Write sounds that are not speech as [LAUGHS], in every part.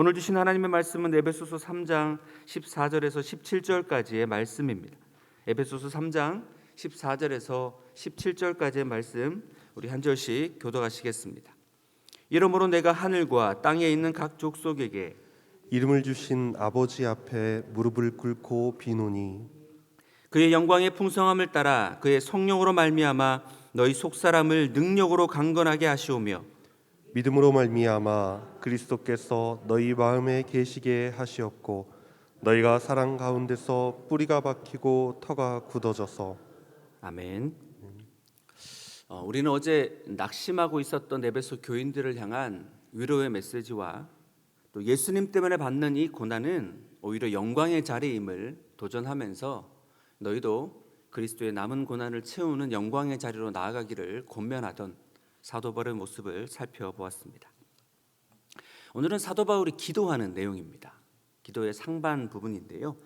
오늘 주신 하나님의 말씀은 에베소서 3장 14절에서 17절까지의 말씀입니다. 에베소서 3장 14절에서 17절까지의 말씀 우리 한 절씩 교도하시겠습니다. 이러므로 내가 하늘과 땅에 있는 각 족속에게 이름을 주신 아버지 앞에 무릎을 꿇고 비노니 그의 영광의 풍성함을 따라 그의 성령으로 말미암아 너희 속사람을 능력으로 강건하게 하시오며 믿음으로 말미암아 그리스도께서 너희 마음에 계시게 하시었고 너희가 사랑 가운데서 뿌리가 박히고 터가 굳어져서 아멘. 어, 우리는 어제 낙심하고 있었던 에베소 교인들을 향한 위로의 메시지와 또 예수님 때문에 받는 이 고난은 오히려 영광의 자리임을 도전하면서 너희도 그리스도의 남은 고난을 채우는 영광의 자리로 나아가기를 권면하던 사도 바울의 모습을 살펴보았습니다. 오늘은 사도 바울이 기도하는 내용입니다. 기도의 상반 부분인데요.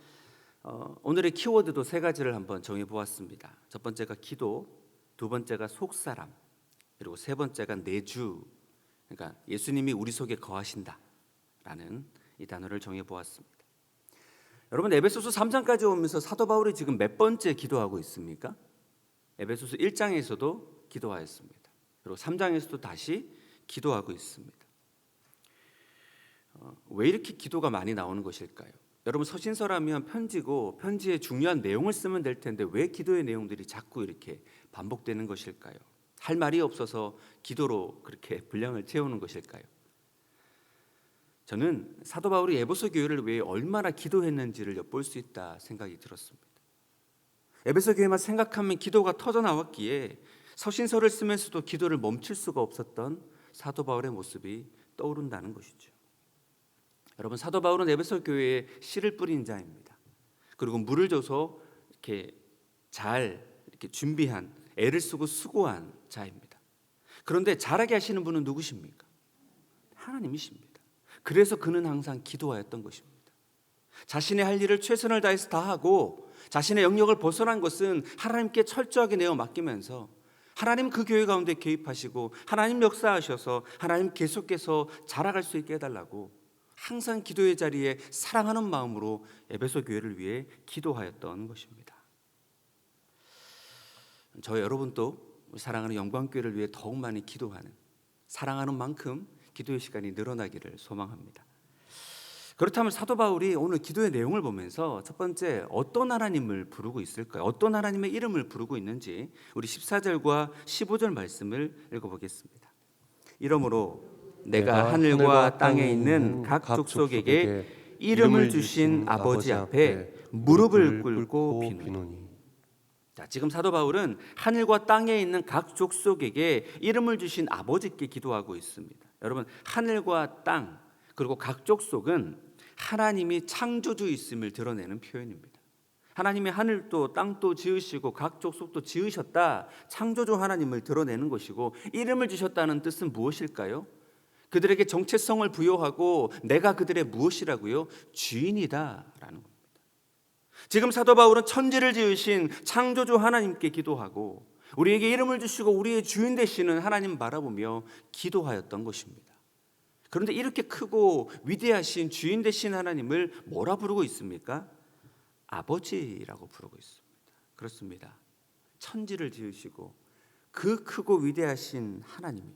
어, 오늘의 키워드도 세 가지를 한번 정해 보았습니다. 첫 번째가 기도, 두 번째가 속사람, 그리고 세 번째가 내주. 그러니까 예수님이 우리 속에 거하신다라는 이 단어를 정해 보았습니다. 여러분 에베소서 3장까지 오면서 사도 바울이 지금 몇 번째 기도하고 있습니까? 에베소서 1장에서도 기도하였습니다. 그리고 3장에서도 다시 기도하고 있습니다. 어, 왜 이렇게 기도가 많이 나오는 것일까요? 여러분 서신서라면 편지고 편지에 중요한 내용을 쓰면 될 텐데 왜 기도의 내용들이 자꾸 이렇게 반복되는 것일까요? 할 말이 없어서 기도로 그렇게 [LAUGHS] 분량을 채우는 것일까요? 저는 사도 바울이 에베소 교회를 위해 얼마나 기도했는지를 엿볼 수 있다 생각이 들었습니다. 에베소 교회만 생각하면 기도가 터져 나왔기에 서신서를 쓰면서도 기도를 멈출 수가 없었던 사도 바울의 모습이 떠오른다는 것이죠. 여러분 사도 바울은 에베소 교회에 씨를 뿌린 자입니다. 그리고 물을 줘서 이렇게 잘 이렇게 준비한 애를 쓰고 수고한 자입니다. 그런데 잘하게 하시는 분은 누구십니까? 하나님이십니다. 그래서 그는 항상 기도하였던 것입니다. 자신의 할 일을 최선을 다해서 다 하고 자신의 영역을 벗어난 것은 하나님께 철저하게 내어 맡기면서 하나님 그 교회 가운데 개입하시고 하나님 역사하셔서 하나님 계속해서 자라갈 수 있게 해달라고 항상 기도의 자리에 사랑하는 마음으로 에베소 교회를 위해 기도하였던 것입니다. 저 여러분도 사랑하는 영광교회를 위해 더욱 많이 기도하는 사랑하는 만큼 기도의 시간이 늘어나기를 소망합니다. 그렇다면 사도 바울이 오늘 기도의 내용을 보면서 첫 번째 어떤 하나님을 부르고 있을까요? 어떤 하나님의 이름을 부르고 있는지 우리 14절과 15절 말씀을 읽어보겠습니다. 이러므로 내가 하늘과 땅에 있는 각 족속에게 이름을 주신 아버지 앞에 무릎을 꿇고 비노니 자, 지금 사도 바울은 하늘과 땅에 있는 각 족속에게 이름을 주신 아버지께 기도하고 있습니다. 여러분, 하늘과 땅 그리고 각 족 속은 하나님이 창조주있음을 드러내는 표현입니다. 하나님이 하늘도 땅도 지으시고 각 족속도 지으셨다. 창조주 하나님을 드러내는 것이고 이름을 주셨다는 뜻은 무엇일까요? 그들에게 정체성을 부여하고 내가 그들의 무엇이라고요? 주인이다라는 겁니다. 지금 사도 바울은 천지를 지으신 창조주 하나님께 기도하고 우리에게 이름을 주시고 우리의 주인 되시는 하나님 바라보며 기도하였던 것입니다. 그런데 이렇게 크고 위대하신 주인 되신 하나님을 뭐라 부르고 있습니까? 아버지라고 부르고 있습니다. 그렇습니다. 천지를 지으시고 그 크고 위대하신 하나님이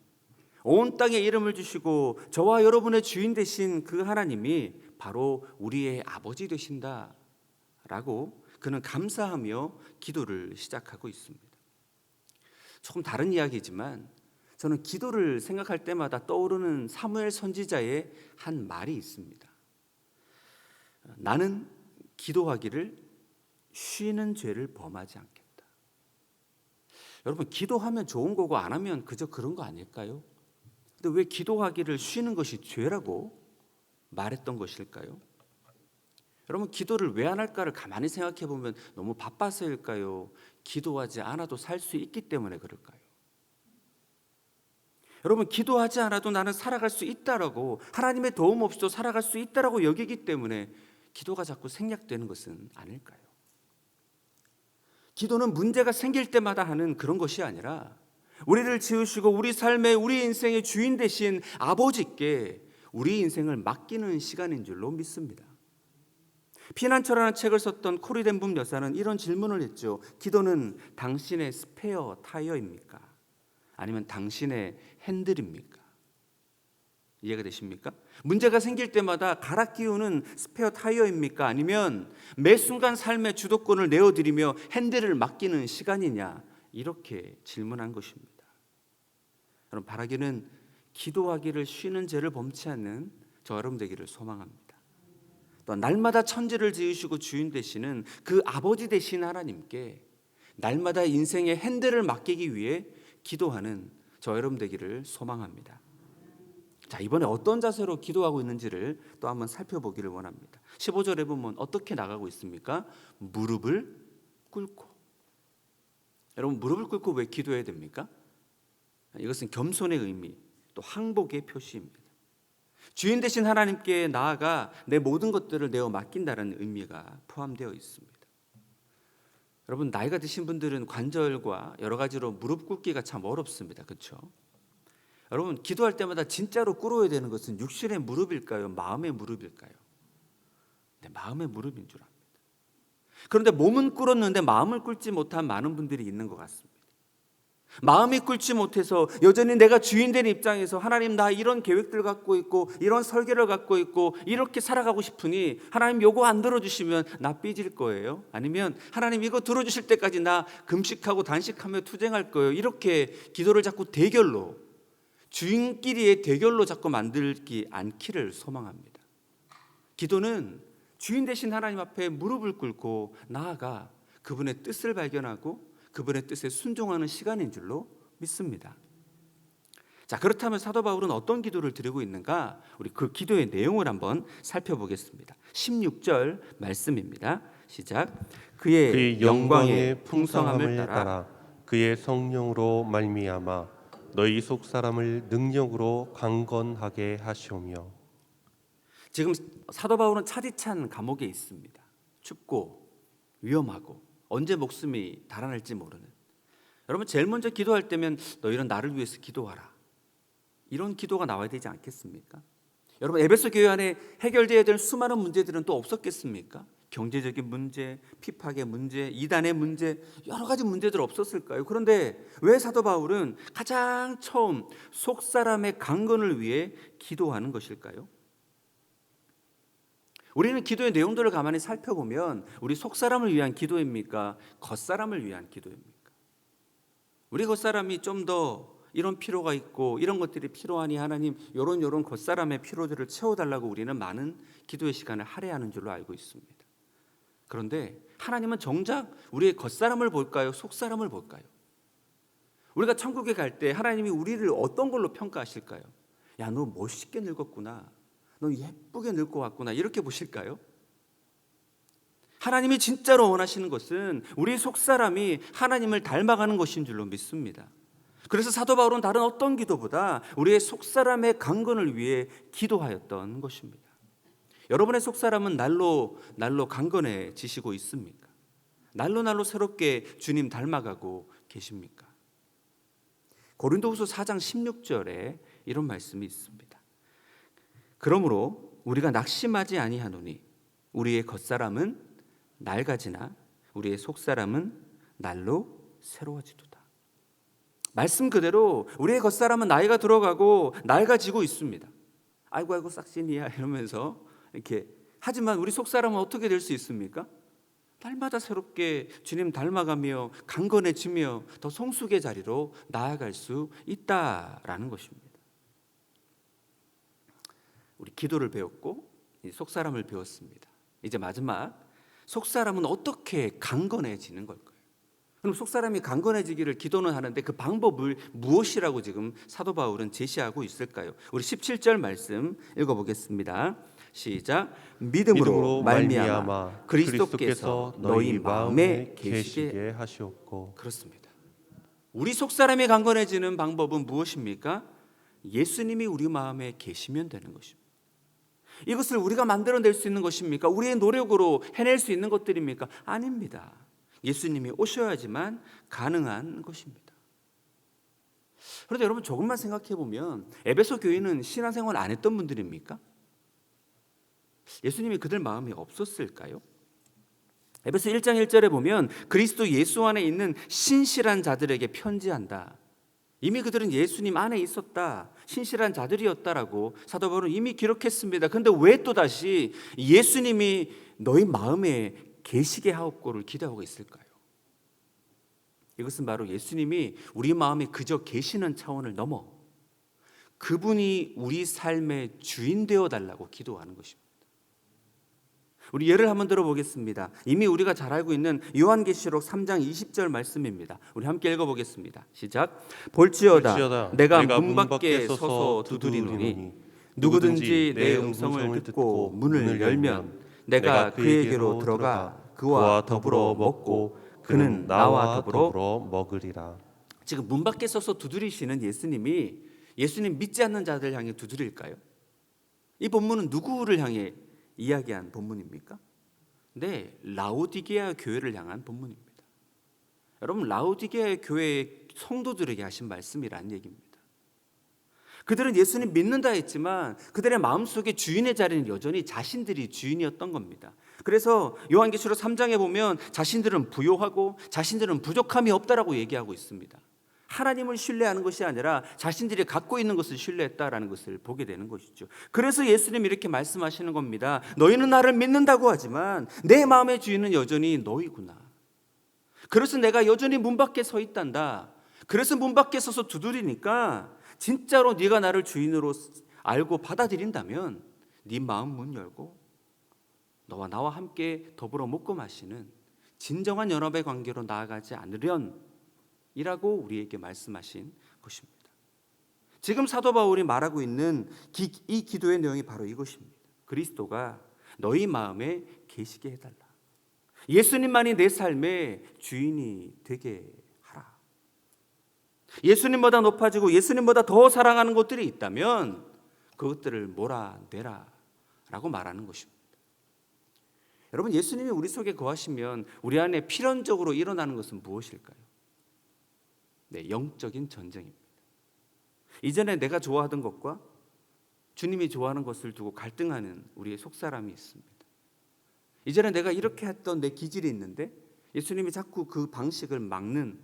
온 땅에 이름을 주시고 저와 여러분의 주인 되신 그 하나님이 바로 우리의 아버지 되신다라고 그는 감사하며 기도를 시작하고 있습니다. 조금 다른 이야기지만 저는 기도를 생각할 때마다 떠오르는 사무엘 선지자의 한 말이 있습니다. 나는 기도하기를 쉬는 죄를 범하지 않겠다. 여러분 기도하면 좋은 거고 안 하면 그저 그런 거 아닐까요? 근데 왜 기도하기를 쉬는 것이 죄라고 말했던 것일까요? 여러분 기도를 왜 안 할까를 가만히 생각해 보면 너무 바빠서일까요? 기도하지 않아도 살 수 있기 때문에 그럴까요? 여러분 기도하지 않아도 나는 살아갈 수 있다라고 하나님의 도움 없이도 살아갈 수 있다라고 여기기 때문에 기도가 자꾸 생략되는 것은 아닐까요? 기도는 문제가 생길 때마다 하는 그런 것이 아니라 우리를 지으시고 우리 삶의 우리 인생의 주인 되신 아버지께 우리 인생을 맡기는 시간인 줄로 믿습니다. 피난처라는 책을 썼던 코리 덴붐 여사는 이런 질문을 했죠. 기도는 당신의 스페어 타이어입니까? 아니면 당신의 핸들입니까? 이해가 되십니까? 문제가 생길 때마다 갈아 끼우는 스페어 타이어입니까? 아니면 매 순간 삶의 주도권을 내어드리며 핸들을 맡기는 시간이냐? 이렇게 질문한 것입니다. 여러분 바라기는 기도하기를 쉬는 죄를 범치 않는 저 여러분 되기를 소망합니다. 또 날마다 천지를 지으시고 주인 되시는 그 아버지 되신 하나님께 날마다 인생의 핸들을 맡기기 위해 기도하는 저 여러분 되기를 소망합니다. 자, 이번에 어떤 자세로 기도하고 있는지를 또 한번 살펴보기를 원합니다. 15절에 보면 어떻게 나가고 있습니까? 무릎을 꿇고. 여러분 무릎을 꿇고 왜 기도해야 됩니까? 이것은 겸손의 의미, 또 항복의 표시입니다. 주인 되신 하나님께 나아가 내 모든 것들을 내어 맡긴다는 의미가 포함되어 있습니다. 여러분 나이가 드신 분들은 관절과 여러 가지로 무릎 꿇기가 참 어렵습니다. 그렇죠? 여러분 기도할 때마다 진짜로 꿇어야 되는 것은 육신의 무릎일까요? 마음의 무릎일까요? 네, 마음의 무릎인 줄 압니다. 그런데 몸은 꿇었는데 마음을 꿇지 못한 많은 분들이 있는 것 같습니다. 마음이 꿇지 못해서 여전히 내가 주인된 입장에서 하나님 나 이런 계획들 갖고 있고 이런 설계를 갖고 있고 이렇게 살아가고 싶으니 하나님 요거 안 들어주시면 나 삐질 거예요. 아니면 하나님 이거 들어주실 때까지 나 금식하고 단식하며 투쟁할 거예요. 이렇게 기도를 자꾸 대결로 주인끼리의 대결로 자꾸 만들기 않기를 소망합니다. 기도는 주인 되신 하나님 앞에 무릎을 꿇고 나아가 그분의 뜻을 발견하고 그분의 뜻에 순종하는 시간인 줄로 믿습니다. 자, 그렇다면 사도 바울은 어떤 기도를 드리고 있는가? 우리 그 기도의 내용을 한번 살펴보겠습니다. 16절 말씀입니다. 시작. 그의, 그의 영광의 풍성함을 따라 그의 성령으로 말미암아 너희 속 사람을 능력으로 강건하게 하시오며 지금 사도 바울은 차디찬 감옥에 있습니다. 춥고 위험하고 언제 목숨이 달아날지 모르는. 여러분 제일 먼저 기도할 때면 너희는 나를 위해서 기도하라. 이런 기도가 나와야 되지 않겠습니까? 여러분 에베소 교회 안에 해결돼야 될 수많은 문제들은 또 없었겠습니까? 경제적인 문제, 피팍의 문제, 이단의 문제, 여러 가지 문제들 없었을까요? 그런데 왜 사도 바울은 가장 처음 속 사람의 강건을 위해 기도하는 것일까요? 우리는 기도의 내용들을 가만히 살펴보면 우리 속 사람을 위한 기도입니까? 겉 사람을 위한 기도입니까? 우리 겉 사람이 좀 더 이런 필요가 있고 이런 것들이 필요하니 하나님 요런 요런 겉 사람의 필요들을 채워달라고 우리는 많은 기도의 시간을 할애하는 줄로 알고 있습니다. 그런데 하나님은 정작 우리의 겉 사람을 볼까요? 속 사람을 볼까요? 우리가 천국에 갈 때 하나님이 우리를 어떤 걸로 평가하실까요? 야, 너 멋있게 늙었구나. 너 예쁘게 늙고 왔구나. 이렇게 보실까요? 하나님이 진짜로 원하시는 것은 우리 속 사람이 하나님을 닮아가는 것인 줄로 믿습니다. 그래서 사도 바울은 다른 어떤 기도보다 우리의 속 사람의 강건을 위해 기도하였던 것입니다. 여러분의 속 사람은 날로 날로 강건해지시고 있습니까? 날로 날로 새롭게 주님 닮아가고 계십니까? 고린도후서 4장 16절에 이런 말씀이 있습니다. 그러므로 우리가 낙심하지 아니하노니 우리의 겉사람은 낡아지나 우리의 속사람은 날로 새로워지도다. 말씀 그대로 우리의 겉사람은 나이가 들어가고 낡아지고 있습니다. 아이고 아이고 싹신이야 이러면서 이렇게 하지만 우리 속사람은 어떻게 될 수 있습니까? 날마다 새롭게 주님 닮아가며 강건해지며 더 성숙의 자리로 나아갈 수 있다라는 것입니다. 기도를 배웠고 속사람을 배웠습니다. 이제 마지막 속사람은 어떻게 강건해지는 걸까요? 그럼 속사람이 강건해지기를 기도는 하는데 그 방법을 무엇이라고 지금 사도 바울은 제시하고 있을까요? 우리 17절 말씀 읽어 보겠습니다. 시작. 믿음으로, 믿음으로 말미암아 말미암아 그리스도께서 너희 마음에 계시게 하시옵고 그렇습니다. 우리 속 사람이 강건해지는 방법은 무엇입니까? 예수님이 우리 마음에 계시면 되는 것입니다. 이것을 우리가 만들어낼 수 있는 것입니까? 우리의 노력으로 해낼 수 있는 것들입니까? 아닙니다. 예수님이 오셔야지만 가능한 것입니다. 그런데 여러분 조금만 생각해 보면 에베소 교인은 신앙생활 안 했던 분들입니까? 예수님이 그들 마음에 없었을까요? 에베소 1장 1절에 보면 그리스도 예수 안에 있는 신실한 자들에게 편지한다. 이미 그들은 예수님 안에 있었다. 신실한 자들이었다라고 사도 바울은 이미 기록했습니다. 근데 왜 또 다시 예수님이 너희 마음에 계시게 하옵고를 기도하고 있을까요? 이것은 바로 예수님이 우리 마음에 그저 계시는 차원을 넘어 그분이 우리 삶의 주인 되어 달라고 기도하는 것입니다. 우리 예를 한번 들어보겠습니다. 이미 우리가 잘 알고 있는 요한계시록 3장 20절 말씀입니다. 우리 함께 읽어보겠습니다. 시작. 볼지어다, 볼지어다 내가, 문 밖에 서서 두드리노니 누구든지 내 음성을 듣고 문을 열면 내가 그에게로 들어가 그와 더불어 먹고 그는 나와 더불어 먹으리라. 지금 문 밖에 서서 두드리시는 예수님이 예수님 믿지 않는 자들 향해 두드릴까요? 이 본문은 누구를 향해 이야기한 본문입니까? 네, 라오디게아 교회를 향한 본문입니다. 여러분 라오디게아 교회의 성도들에게 하신 말씀이란 얘기입니다. 그들은 예수님 믿는다 했지만 그들의 마음속에 주인의 자리는 여전히 자신들이 주인이었던 겁니다. 그래서 요한계시록 3장에 보면 자신들은 부요하고 자신들은 부족함이 없다라고 얘기하고 있습니다. 하나님을 신뢰하는 것이 아니라 자신들이 갖고 있는 것을 신뢰했다라는 것을 보게 되는 것이죠. 그래서 예수님이 이렇게 말씀하시는 겁니다. 너희는 나를 믿는다고 하지만 내 마음의 주인은 여전히 너희구나. 그래서 내가 여전히 문 밖에 서 있단다. 그래서 문 밖에 서서 두드리니까 진짜로 네가 나를 주인으로 알고 받아들인다면 네 마음 문 열고 너와 나와 함께 더불어 먹고 마시는 진정한 연합의 관계로 나아가지 않으련 이라고 우리에게 말씀하신 것입니다. 지금 사도 바울이 말하고 있는 기, 이 기도의 내용이 바로 이것입니다. 그리스도가 너희 마음에 계시게 해달라. 예수님만이 내 삶의 주인이 되게 하라. 예수님보다 높아지고 예수님보다 더 사랑하는 것들이 있다면 그것들을 몰아내라 라고 말하는 것입니다. 여러분 예수님이 우리 속에 거하시면 우리 안에 필연적으로 일어나는 것은 무엇일까요? 네, 영적인 전쟁입니다. 이전에 내가 좋아하던 것과 주님이 좋아하는 것을 두고 갈등하는 우리의 속사람이 있습니다. 이전에 내가 이렇게 했던 내 기질이 있는데 예수님이 자꾸 그 방식을 막는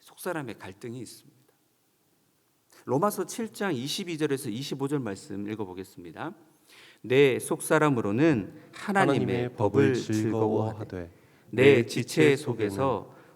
속사람의 갈등이 있습니다. 로마서 7장 22절에서 25절 말씀 읽어보겠습니다. 내 속사람으로는 하나님의 법을 즐거워하되 내 지체 속에서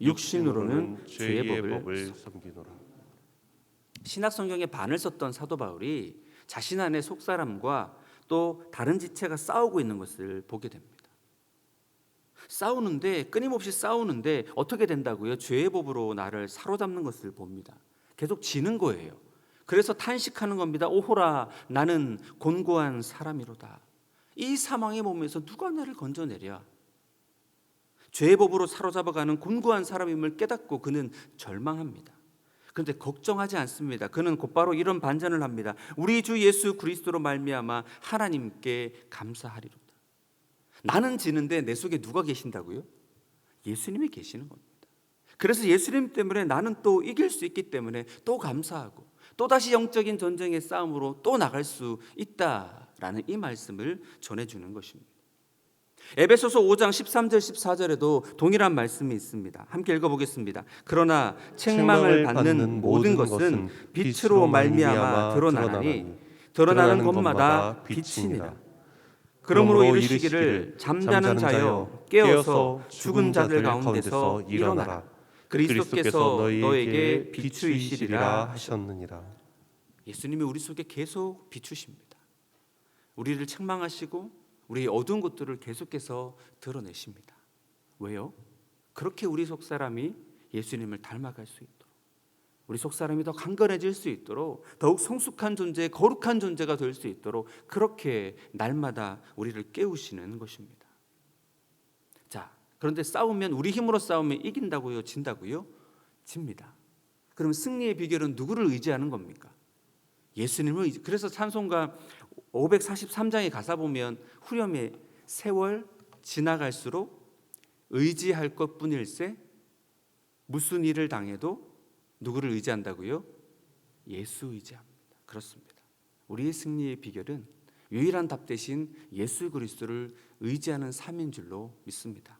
육신으로는 죄의 법을 섬기노라. 신약 성경에 반을 썼던 사도 바울이 자신 안에 속사람과 또 다른 지체가 싸우고 있는 것을 보게 됩니다. 싸우는데 끊임없이 싸우는데 어떻게 된다고요? 죄의 법으로 나를 사로잡는 것을 봅니다. 계속 지는 거예요. 그래서 탄식하는 겁니다. 오호라 나는 곤고한 사람이로다. 이 사망의 몸에서 누가 나를 건져내랴? 죄의 법으로 사로잡아가는 곤고한 사람임을 깨닫고 그는 절망합니다. 그런데 걱정하지 않습니다. 그는 곧바로 이런 반전을 합니다. 우리 주 예수 그리스도로 말미암아 하나님께 감사하리로다. 나는 지는데 내 속에 누가 계신다고요? 예수님이 계시는 겁니다. 그래서 예수님 때문에 나는 또 이길 수 있기 때문에 또 감사하고 또 다시 영적인 전쟁의 싸움으로 또 나갈 수 있다라는 이 말씀을 전해 주는 것입니다. 에베소서 5장 13절 14절에도 동일한 말씀이 있습니다. 함께 읽어 보겠습니다. 그러나 책망을 받는 모든 것은 빛으로 말미암아 드러나니 드러나는 것마다 빛이니라. 그러므로 이르시기를 잠자는 자여 깨어서 죽은 자들 가운데서 일어나라. 그리스도께서 너에게 비추이시리라 하셨느니라. 예수님이 우리 속에 계속 비추십니다. 우리를 책망하시고 우리의 어두운 것들을 계속해서 드러내십니다. 왜요? 그렇게 우리 속 사람이 예수님을 닮아갈 수 있도록. 우리 속 사람이 더 강건해질 수 있도록 더욱 성숙한 존재, 거룩한 존재가 될 수 있도록 그렇게 날마다 우리를 깨우시는 것입니다. 자, 그런데 싸우면 우리 힘으로 싸우면 이긴다고요, 진다고요? 집니다. 그럼 승리의 비결은 누구를 의지하는 겁니까? 예수님을. 그래서 찬송가 543장에 가사 보면 후렴에 세월 지나갈수록 의지할 것뿐일세 무슨 일을 당해도 누구를 의지한다고요? 예수 의지합니다. 그렇습니다. 우리의 승리의 비결은 유일한 답 대신 예수 그리스도를 의지하는 삶인 줄로 믿습니다.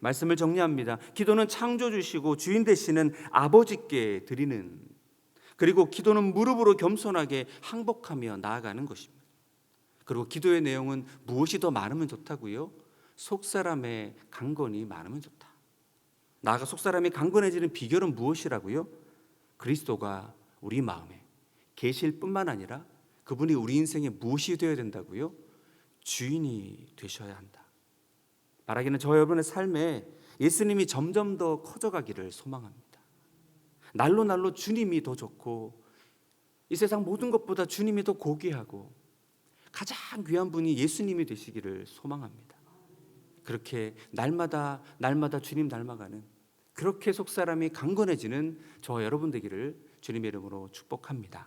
말씀을 정리합니다. 기도는 창조주시고 주인 되시는 아버지께 드리는 그리고 기도는 무릎으로 겸손하게 항복하며 나아가는 것입니다. 그리고 기도의 내용은 무엇이 더 많으면 좋다고요? 속 사람의 강건이 많으면 좋다. 나아가 속 사람이 강건해지는 비결은 무엇이라고요? 그리스도가 우리 마음에 계실 뿐만 아니라 그분이 우리 인생에 무엇이 되어야 된다고요? 주인이 되셔야 한다. 말하기는 저 여러분의 삶에 예수님이 점점 더 커져가기를 소망합니다. 날로 날로 주님이 더 좋고 이 세상 모든 것보다 주님이 더 고귀하고 가장 귀한 분이 예수님이 되시기를 소망합니다. 그렇게 날마다 날마다 주님 닮아가는 그렇게 속 사람이 강건해지는 저와 여러분 되기를 주님의 이름으로 축복합니다.